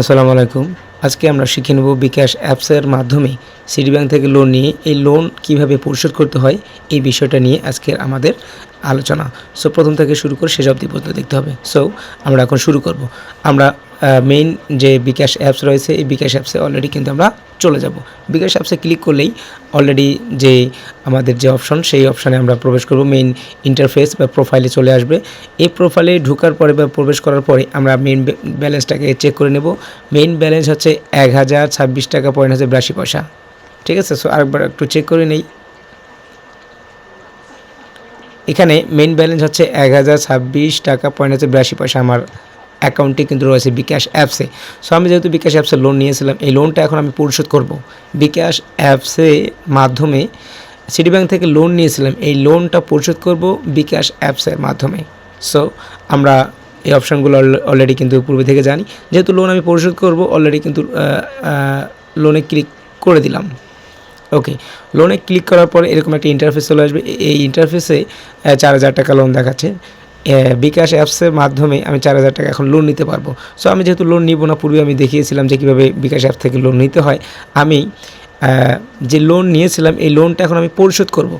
আসসালামু আলাইকুম। আজকে আমরা শিখে নেব বিকাশ অ্যাপসের মাধ্যমে সিটি ব্যাংক থেকে লোন নিয়ে এই লোন কীভাবে পরিশোধ করতে হয়, এই বিষয়টা নিয়ে আজকের আমাদের আলোচনা। সো প্রথম থেকে শুরু করে শেষ অবধি পর্যন্ত দেখতে হবে। সো আমরা এখন শুরু করব। আমরা মেইন যে বিকাশ অ্যাপস রয়েছে, এই বিকাশ অ্যাপসে অলরেডি কিন্তু আমরা চলে যাব। বিকাশ অ্যাপসে ক্লিক করলেই অলরেডি যে আমাদের যে অপশন সেই অপশানে আমরা প্রবেশ করব। মেইন ইন্টারফেস বা প্রোফাইলে চলে আসবে। এই প্রোফাইলে ঢোকার পরে বা প্রবেশ করার পরে আমরা মেইন ব্যালেন্সটাকে চেক করে নেব। মেইন ব্যালেন্স হচ্ছে এক হাজার ছাব্বিশ টাকা পয়েন্ট হচ্ছে বিরাশি পয়সা। ঠিক আছে? সো আরেকবার একটু চেক করে নেই। এখানে মেইন ব্যালেন্স হচ্ছে এক হাজার ছাব্বিশ টাকা পয়েন্ট হচ্ছে বিরাশি পয়সা। আমার অ্যাকাউন্টে কিন্তু রয়েছে বিকাশ অ্যাপসে। সো আমি যেহেতু বিকাশ অ্যাপসে লোন নিয়েছিলাম, এই লোনটা এখন আমি পরিশোধ করব। বিকাশ অ্যাপসে মাধ্যমে সিটি ব্যাংক থেকে লোন নিয়েছিলাম, এই লোনটা পরিশোধ করব বিকাশ অ্যাপসের মাধ্যমে। সো আমরা এই অপশানগুলো অলরেডি কিন্তু পূর্বে থেকে জানি। যেহেতু লোন আমি পরিশোধ করব অলরেডি কিন্তু লোনে ক্লিক করে দিলাম। ওকে লোনে ক্লিক করার পরে এরকম একটা ইন্টারফেস চলে আসবে। এই ইন্টারফেসে চার হাজার টাকা লোন দেখাচ্ছে। বিকাশ অ্যাপসের মাধ্যমে আমি চার হাজার টাকা এখন লোন নিতে পারব। সো আমি যেহেতু লোন নিব না, পূর্বে আমি দেখিয়েছিলাম যে কীভাবে বিকাশ অ্যাপ থেকে লোন নিতে হয়। আমি যে লোন নিয়েছিলাম, এই লোনটা এখন আমি পরিশোধ করব।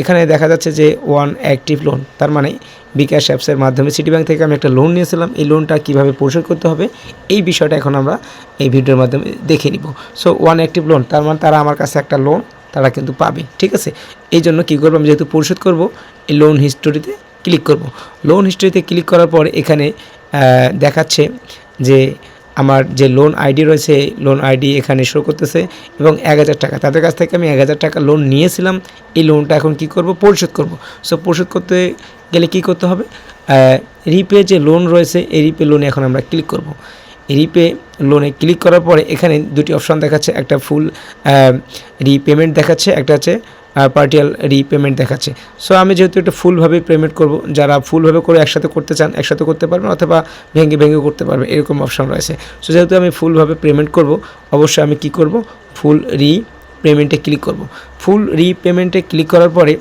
এখানে দেখা যাচ্ছে যে ওয়ান অ্যাক্টিভ লোন তার মানে বিকাশ অ্যাপসের মাধ্যমে সিটি ব্যাংক থেকে আমি একটা লোন নিয়েছিলাম। এই লোনটা কীভাবে পরিশোধ করতে হবে, এই বিষয়টা এখন আমরা এই ভিডিওর মাধ্যমে দেখে নিব। সো ওয়ান অ্যাক্টিভ লোন তার মানে তারা আমার কাছে একটা লোন তারা কিন্তু পাবে, ঠিক আছে? এই জন্য কী করব, আমি যেহেতু পরিশোধ করব, এই লোন হিস্টোরিতে ক্লিক করব। লোন হিস্টোরিতে ক্লিক করার পর এখানে দেখাচ্ছে যে আমার যে লোন আইডি রয়েছে লোন আইডি এখানে শো করতেছে এবং এক হাজার টাকা। তাদের কাছ থেকে আমি এক হাজার টাকা লোন নিয়েছিলাম, এই লোনটা এখন কি করব? পরিশোধ করব। সো পরিশোধ করতে গেলে কি করতে হবে? রিপে যে লোন রয়েছে, এই রিপে লোনে এখন আমরা ক্লিক করব। রিপে লোনে ক্লিক করার পরে এখানে দুটি অপশন দেখাচ্ছে। একটা ফুল রিপেমেন্ট দেখাচ্ছে, একটা হচ্ছে পার্টিয়াল রিপেমেন্ট দেখাচ্ছে। সো আমি যেহেতু এটা ফুলভাবে পেমেন্ট করব, যারা ফুলভাবে করে একসাথে করতে চান, একসাথে করতে পারবেন অথবা ভেঙে ভেঙে করতে পারবেন, এরকম অপশন রয়েছে। সো যেহেতু আমি ফুলভাবে পেমেন্ট করব, অবশ্যই আমি কি করব? ফুল রি পেমেন্টে ক্লিক করব। ফুল রিপেমেন্টে ক্লিক করার পরে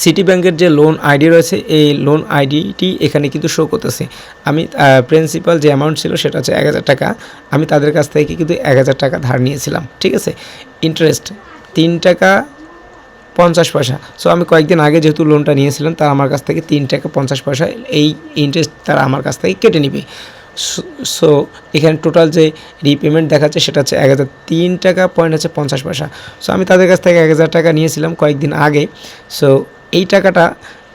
সিটি ব্যাংকের যে লোন আইডি রয়েছে, এই লোন আইডিটি এখানে কিন্তু শো করতেছে। আমি প্রিন্সিপাল যে অ্যামাউন্ট ছিল সেটা হচ্ছে এক হাজার টাকা। আমি তাদের কাছ থেকে কিন্তু এক হাজার টাকা ধার নিয়েছিলাম, ঠিক আছে? ইন্টারেস্ট তিন টাকা পঞ্চাশ পয়সা। সো আমি কয়েকদিন আগে যেহেতু লোনটা নিয়েছিলাম, তারা আমার কাছ থেকে তিন টাকা পঞ্চাশ পয়সা এই ইন্টারেস্ট তারা আমার কাছ থেকে কেটে নেবে। সো এখানে টোটাল যে রিপেমেন্ট দেখাচ্ছে সেটা হচ্ছে এক হাজার তিন টাকা পয়েন্ট হচ্ছে পঞ্চাশ পয়সা। সো আমি তাদের কাছ থেকে এক হাজার টাকা নিয়েছিলাম কয়েকদিন আগে। সো এই টাকাটা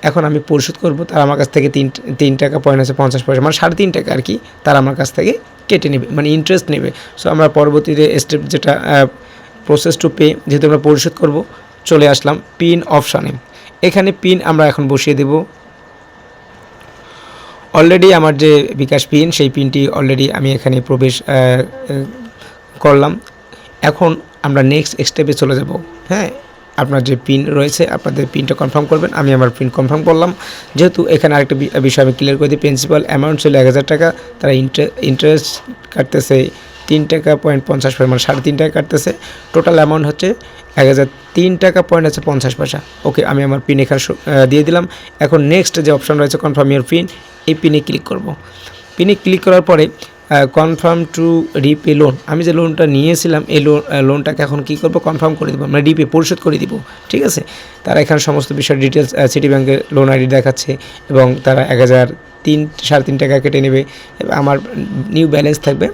এখন আমি পরিশোধ করব, তারা আমার কাছ থেকে তিন তিন টাকা পয়েন্ট আছে পঞ্চাশ পয়সা মানে সাড়ে তিন টাকা আর কি তারা আমার কাছ থেকে কেটে নেবে মানে ইন্টারেস্ট নেবে। সো আমরা পরবর্তীতে স্টেপ যেটা প্রসেস টু পে যেহেতু আমরা পরিশোধ করব চলে আসলাম পিন অপশানে এখানে পিন আমরা এখন বসিয়ে দেব। অলরেডি আমার যে বিকাশ পিন সেই পিনটি অলরেডি আমি এখানে প্রবেশ করলাম। এখন আমরা নেক্সট স্টেপে চলে যাব। হ্যাঁ আপনার যে পিন রয়েছে, আপনাদের পিনটা কনফার্ম করবেন। আমি আমার পিন কনফার্ম করলাম। যেহেতু এখানে আরেকটা বিষয় আমি ক্লিয়ার করে দিই। প্রিন্সিপাল অ্যামাউন্ট ছিল এক হাজার টাকা। তারা ইন্টারেস্ট কাটতেছে তিন টাকা পয়েন্ট পঞ্চাশ পয়সা মানে সাড়ে তিন টাকা কাটতেছে। টোটাল অ্যামাউন্ট হচ্ছে এক হাজার তিন টাকা পয়েন্ট আছে পঞ্চাশ পয়সা। ওকে আমি আমার পিন এখানে দিয়ে দিলাম। এখন নেক্সট যে অপশন রয়েছে কনফার্ম ইয়ার পিন এই পিনে ক্লিক করব। পিনে ক্লিক করার পরে কনফার্ম টু রিপে লোন আমি যে লোনটা নিয়েছিলাম, এই লোন লোনটাকে এখন কী করব? কনফার্ম করে দেবো। আমরা রিপে পরিশোধ করে দিব। ঠিক আছে? তারা এখানে সমস্ত বিষয় ডিটেলস সিটি ব্যাংকের লোন আইডি দেখাচ্ছে এবং তারা এক হাজার তিন, সাড়ে তিন টাকা কেটে নেবে। আমার নিউ ব্যালেন্স থাকবে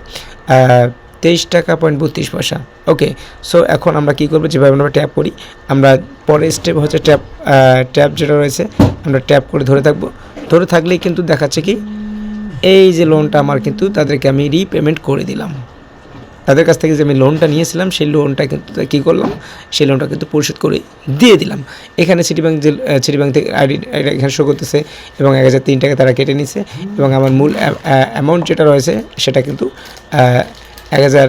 তেইশ টাকা পয়েন্ট বত্রিশ পয়সা। ওকে সো এখন আমরা কী করব? যেভাবে আমরা ট্যাপ করি, আমরা পরের স্টেপ হচ্ছে ট্যাপ ট্যাপ যেটা রয়েছে, আমরা ট্যাপ করে ধরে থাকব। ধরে থাকলেই কিন্তু দেখাচ্ছে কি এই যে লোনটা আমার কিন্তু তাদেরকে আমি রিপেমেন্ট করে দিলাম। তাদের কাছ থেকে যে আমি লোনটা নিয়েছিলাম, সেই লোনটা কিন্তু কী করলাম? সেই লোনটা কিন্তু পরিশোধ করে দিয়ে দিলাম। এখানে সিটি ব্যাংক যে সিটি ব্যাংক থেকে আইডি এখানে শো করতেছে এবং এক হাজার তিন টাকা তারা কেটে নিছে এবং আমার মূল অ্যামাউন্ট যেটা রয়েছে সেটা কিন্তু এক হাজার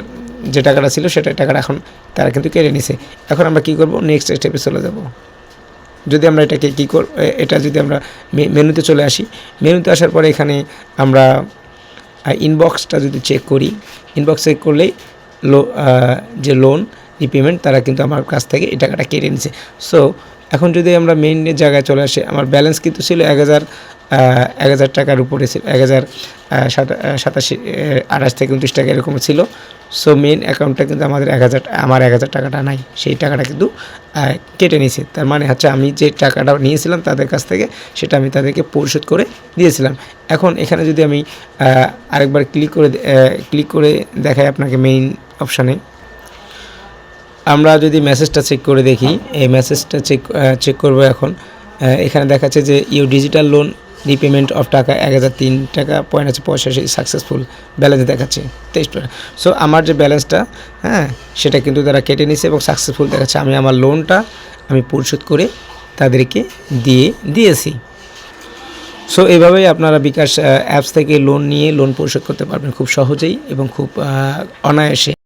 যে টাকাটা ছিল সেটা, টাকাটা এখন তারা কিন্তু কেটে নিছে। এখন আমরা কী করব? নেক্সট স্টেপে চলে যাব। যদি আমরা এটাকে কী কর এটা যদি আমরা মেনুতে চলে আসি। মেনুতে আসার পরে এখানে আমরা ইনবক্সটা যদি চেক করি ইনবক্স চেক করলেই লো যে লোন রিপেমেন্ট তারা কিন্তু আমার কাছ থেকে এই টাকাটা কেটে নিছে। সো এখন যদি আমরা মেইন জায়গায় চলে আসি, আমার ব্যালেন্স কিন্তু ছিল এক হাজার এক হাজার টাকার উপরে ছিল, এক হাজার সাতাশি আঠাশ থেকে উনত্রিশ টাকা এরকম ছিল। সো মেইন অ্যাকাউন্টটা কিন্তু আমাদের এক হাজার, আমার এক হাজার টাকাটা নাই, সেই টাকাটা কিন্তু কেটে নিয়েছে। তার মানে হচ্ছে আমি যে টাকাটা নিয়েছিলাম তাদের কাছ থেকে, সেটা আমি তাদেরকে পরিশোধ করে দিয়েছিলাম। এখন এখানে যদি আমি আরেকবার ক্লিক করে ক্লিক করে দেখাই আপনাকে মেইন অপশানে আমরা যদি মেসেজটা চেক করে দেখি, এই মেসেজটা চেক চেক করব এখন। এখানে দেখাচ্ছে যে you digital loan repayment of টাকা এক হাজার তিন টাকা পয়েন্ট আছে পঁয়ষট্টি সাকসেসফুল ব্যালেন্স দেখাচ্ছে, তেইশ টাকা। সো আমার যে ব্যালেন্সটা হ্যাঁ সেটা কিন্তু তারা কেটে নিছে এবং সাকসেসফুল দেখাচ্ছে। আমি আমার লোনটা আমি পরিশোধ করে তাদেরকে দিয়ে, দিয়েছি। সো এভাবেই আপনারা বিকাশ অ্যাপস থেকে লোন নিয়ে লোন পরিশোধ করতে পারবেন। খুব সহজেই এবং খুব অনায়াসে।